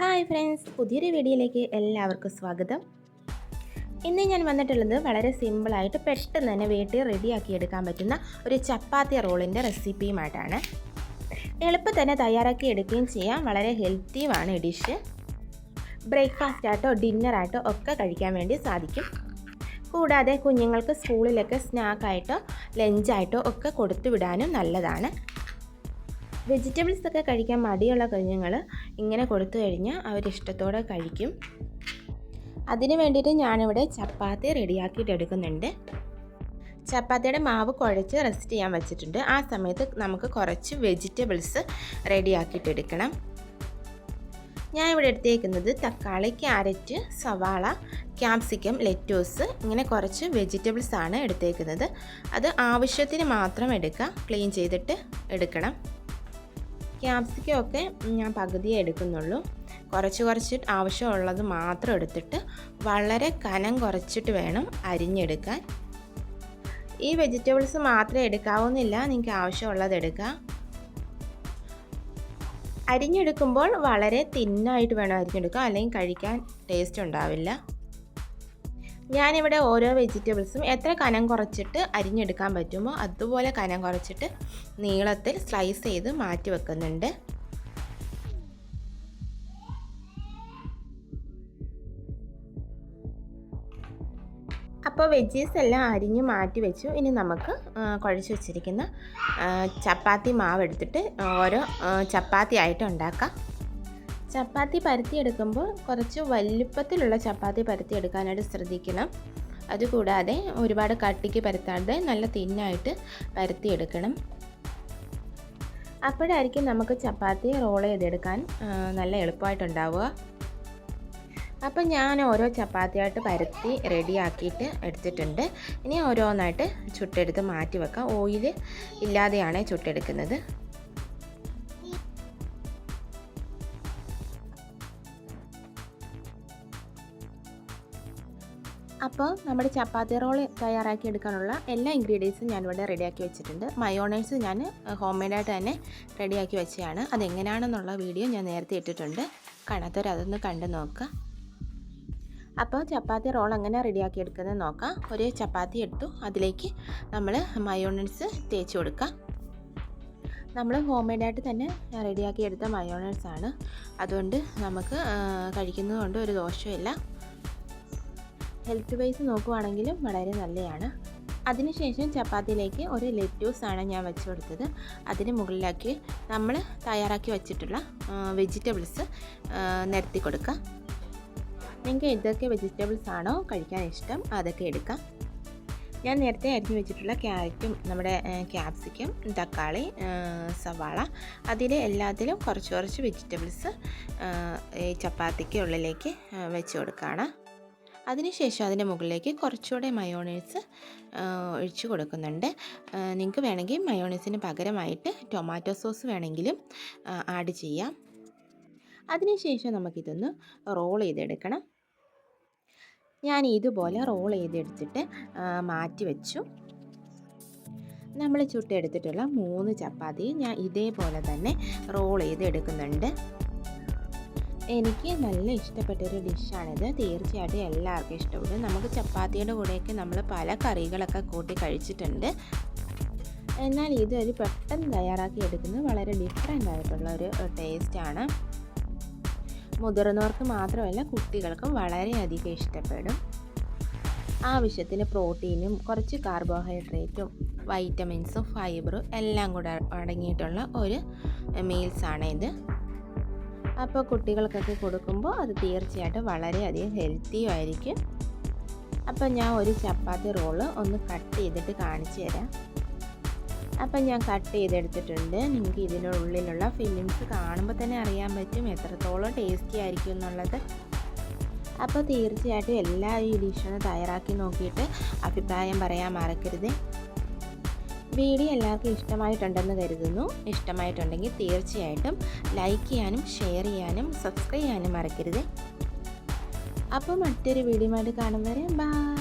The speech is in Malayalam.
ഹായ് ഫ്രണ്ട്സ് പുതിയൊരു വീഡിയോയിലേക്ക് എല്ലാവർക്കും സ്വാഗതം. ഇന്ന് ഞാൻ വന്നിട്ടുള്ളത് വളരെ സിമ്പിളായിട്ട് പെട്ടെന്ന് തന്നെ വീട്ടിൽ റെഡിയാക്കി എടുക്കാൻ പറ്റുന്ന ഒരു ചപ്പാത്തി റോളിന്റെ റെസിപ്പിയുമായിട്ടാണ് എളുപ്പം തന്നെ തയ്യാറാക്കി എടുക്കുകയും ചെയ്യാം. വളരെ ഹെൽത്തിയുമാണ് ഡിഷ് ബ്രേക്ക്ഫാസ്റ്റ് ആയിട്ടോ ഡിന്നറായിട്ടോ ഒക്കെ കഴിക്കാൻ വേണ്ടി സാധിക്കും. കൂടാതെ കുഞ്ഞുങ്ങൾക്ക് സ്കൂളിലൊക്കെ സ്നാക്കായിട്ടോ ലഞ്ചായിട്ടോ ഒക്കെ കൊടുത്തു വിടാനും നല്ലതാണ്. വെജിറ്റബിൾസ് ഒക്കെ കഴിക്കാൻ മടിയുള്ള കുഞ്ഞുങ്ങൾ ഇങ്ങനെ കൊടുത്തു കഴിഞ്ഞാൽ അവരിഷ്ടത്തോടെ കഴിക്കും. അതിന് വേണ്ടിയിട്ട് ഞാനിവിടെ ചപ്പാത്തി റെഡിയാക്കിയിട്ട് എടുക്കുന്നുണ്ട്. ചപ്പാത്തിയുടെ മാവ് കുഴച്ച് റെസ്റ്റ് ചെയ്യാൻ വെച്ചിട്ടുണ്ട്. ആ സമയത്ത് നമുക്ക് കുറച്ച് വെജിറ്റബിൾസ് റെഡിയാക്കിയിട്ട് എടുക്കണം. ഞാൻ ഇവിടെ എടുത്തേക്കുന്നത് തക്കാളി ക്യാരറ്റ് സവാള ക്യാപ്സിക്കം ലെറ്റോസ് ഇങ്ങനെ കുറച്ച് വെജിറ്റബിൾസ് ആണ് എടുത്തേക്കുന്നത്. അത് ആവശ്യത്തിന് മാത്രം എടുക്കുക. ക്ലീൻ ചെയ്തിട്ട് എടുക്കണം. ക്യാപ്സിക്കം ഒക്കെ ഞാൻ പകുതിയേ എടുക്കുന്നുള്ളൂ. കുറച്ച് കുറച്ച് ആവശ്യമുള്ളത് മാത്രം എടുത്തിട്ട് വളരെ കനം കുറച്ചിട്ട് വേണം അരിഞ്ഞെടുക്കാൻ. ഈ വെജിറ്റബിൾസ് മാത്രമേ എടുക്കാവുന്നില്ല നിങ്ങൾക്ക് ആവശ്യമുള്ളത് എടുക്കാം. അരിഞ്ഞെടുക്കുമ്പോൾ വളരെ തിന്നായിട്ട് വേണം അരിഞ്ഞെടുക്കുക അല്ലെങ്കിൽ കഴിക്കാൻ ടേസ്റ്റ് ഉണ്ടാവില്ല. ഞാനിവിടെ ഓരോ വെജിറ്റബിൾസും എത്ര കനം കുറച്ചിട്ട് അരിഞ്ഞെടുക്കാൻ പറ്റുമോ അതുപോലെ കനം കുറച്ചിട്ട് നീളത്തിൽ സ്ലൈസ് ചെയ്ത് മാറ്റി വെക്കുന്നുണ്ട്. അപ്പോൾ വെജീസ് എല്ലാം അരിഞ്ഞ് മാറ്റി വെച്ചു. ഇനി നമുക്ക് കുഴച്ച് വെച്ചിരിക്കുന്ന ചപ്പാത്തി മാവ് എടുത്തിട്ട് ഓരോ ചപ്പാത്തി ആയിട്ട് ഉണ്ടാക്കാം. ചപ്പാത്തി പരത്തിയെടുക്കുമ്പോൾ കുറച്ച് വലുപ്പത്തിലുള്ള ചപ്പാത്തി പരത്തിയെടുക്കാനായിട്ട് ശ്രദ്ധിക്കണം. അതുകൂടാതെ ഒരുപാട് കട്ടിക്ക് പരത്താതെ നല്ല തിന്നായിട്ട് പരത്തിയെടുക്കണം. അപ്പോഴായിരിക്കും നമുക്ക് ചപ്പാത്തി റോൾ ചെയ്തെടുക്കാൻ നല്ല എളുപ്പമായിട്ടുണ്ടാവുക. അപ്പം ഞാൻ ഓരോ ചപ്പാത്തിയായിട്ട് പരത്തി റെഡിയാക്കിയിട്ട് എടുത്തിട്ടുണ്ട്. ഇനി ഓരോന്നായിട്ട് ചുട്ടെടുത്ത് മാറ്റി വെക്കാം ഓയിൽ ഇല്ലാതെയാണ് ചുട്ടെടുക്കുന്നത്. അപ്പോൾ നമ്മുടെ ചപ്പാത്തി റോൾ തയ്യാറാക്കി എടുക്കാനുള്ള എല്ലാ ഇൻഗ്രീഡിയൻസും ഞാനിവിടെ റെഡിയാക്കി വെച്ചിട്ടുണ്ട്. മയോണൈസ് ഞാൻ ഹോം മെയ്ഡായിട്ട് തന്നെ റെഡിയാക്കി വെച്ചതാണ് അതെങ്ങനെയാണെന്നുള്ള വീഡിയോ ഞാൻ നേരത്തെ ഇട്ടിട്ടുണ്ട്. കാണാത്തവർ അതൊന്ന് കണ്ട് നോക്കുക അപ്പോൾ ചപ്പാത്തി റോൾ എങ്ങനെ റെഡിയാക്കി എടുക്കുന്നത് നോക്കാം. ഒരു ചപ്പാത്തി എടുത്തു. അതിലേക്ക് നമ്മൾ മയോണൈസ് തേച്ച് കൊടുക്കാം. നമ്മൾ ഹോം മെയ്ഡായിട്ട് തന്നെ റെഡിയാക്കി എടുത്ത ആണ്. അതുകൊണ്ട് നമുക്ക് കഴിക്കുന്നതുകൊണ്ട് ഒരു ദോഷമില്ല ഹെൽത്ത് വൈസ് നോക്കുവാണെങ്കിലും വളരെ നല്ലതാണ് അതിനുശേഷം ചപ്പാത്തിയിലേക്ക് ഒരു ലെറ്റ്യൂസ് ആണ് ഞാൻ വെച്ച് കൊടുത്തത്. അതിന് മുകളിലാക്കി നമ്മൾ തയ്യാറാക്കി വെച്ചിട്ടുള്ള വെജിറ്റബിൾസ് നിരത്തി കൊടുക്കുക. നിങ്ങൾക്ക് ഏതൊക്കെ വെജിറ്റബിൾസ് ആണോ കഴിക്കാൻ ഇഷ്ടം അതൊക്കെ എടുക്കാം ഞാൻ നേരത്തെ അരിഞ്ഞു വെച്ചിട്ടുള്ള ക്യാരറ്റും നമ്മുടെ ക്യാപ്സിക്കം തക്കാളി സവാള അതിൽ എല്ലാത്തിലും കുറച്ച് കുറച്ച് വെജിറ്റബിൾസ് ഈ ചപ്പാത്തിക്ക് ഉള്ളിലേക്ക് വെച്ച് കൊടുക്കുകയാണ്. അതിനുശേഷം അതിന്റെ മുകളിലേക്ക് കുറച്ചുകൂടെ മയോണൈസ് ഒഴിച്ചു കൊടുക്കുന്നുണ്ട്. നിങ്ങൾക്ക് വേണമെങ്കിൽ മയോണൈസിന് പകരമായിട്ട് ടൊമാറ്റോ സോസ് വേണമെങ്കിലും ആഡ് ചെയ്യാം. അതിനുശേഷം നമുക്കിതൊന്ന് റോൾ ചെയ്തെടുക്കണം. ഞാൻ ഇതുപോലെ റോൾ ചെയ്തെടുത്തിട്ട് മാറ്റി വെച്ചു. നമ്മൾ ചുട്ടെടുത്തിട്ടുള്ള മൂന്ന് ചപ്പാത്തി ഞാൻ ഇതേപോലെ തന്നെ റോൾ ചെയ്തെടുക്കുന്നുണ്ട്. എനിക്ക് നല്ല ഇഷ്ടപ്പെട്ട ഇഷ്ടപ്പെട്ടൊരു ഡിഷാണിത്. തീർച്ചയായിട്ടും എല്ലാവർക്കും ഇഷ്ടപ്പെടും. നമുക്ക് ചപ്പാത്തിയുടെ കൂടെയൊക്കെ നമ്മൾ പല കറികളൊക്കെ കൂട്ടി കഴിച്ചിട്ടുണ്ട്. എന്നാൽ ഇതൊരു പെട്ടെന്ന് തയ്യാറാക്കി എടുക്കുന്നത് വളരെ ഡിഫറെന്റ് ആയിട്ടുള്ള ഒരു ടേസ്റ്റാണ് മുതിർന്നവർക്ക് മാത്രമല്ല കുട്ടികൾക്കും വളരെയധികം ഇഷ്ടപ്പെടും. ആവശ്യത്തിന് പ്രോട്ടീനും കുറച്ച് കാർബോഹൈഡ്രേറ്റും വൈറ്റമിൻസും ഫൈബറും എല്ലാം കൂടെ അടങ്ങിയിട്ടുള്ള ഒരു മീൽസാണ് ഇത് അപ്പോൾ കുട്ടികൾക്കൊക്കെ കൊടുക്കുമ്പോൾ അത് തീർച്ചയായിട്ടും വളരെയധികം ഹെൽത്തിയും ആയിരിക്കും. അപ്പം ഞാൻ ഒരു ചപ്പാത്തി റോൾ ഒന്ന് കട്ട് ചെയ്തിട്ട് കാണിച്ചു തരാം. അപ്പം ഞാൻ കട്ട് ചെയ്തെടുത്തിട്ടുണ്ട്. നിങ്ങൾക്ക് ഇതിനുള്ളിലുള്ള ഫില്ലിങ്സ് കാണുമ്പോൾ തന്നെ അറിയാൻ പറ്റും എത്രത്തോളം ടേസ്റ്റി ആയിരിക്കും എന്നുള്ളത്. അപ്പോൾ തീർച്ചയായിട്ടും എല്ലാ ഈ ഡിഷൊന്ന് തയ്യാറാക്കി നോക്കിയിട്ട് അഭിപ്രായം പറയാൻ മറക്കരുത്. വീഡിയോ എല്ലാവർക്കും ഇഷ്ടമായിട്ടുണ്ടെന്ന് കരുതുന്നു. ഇഷ്ടമായിട്ടുണ്ടെങ്കിൽ തീർച്ചയായിട്ടും ലൈക്ക് ചെയ്യാനും ഷെയർ ചെയ്യാനും സബ്സ്ക്രൈബ് ചെയ്യാനും മറക്കരുത്. അപ്പോൾ മറ്റൊരു വീഡിയോ ആയിട്ട് കാണും വരെ ബൈ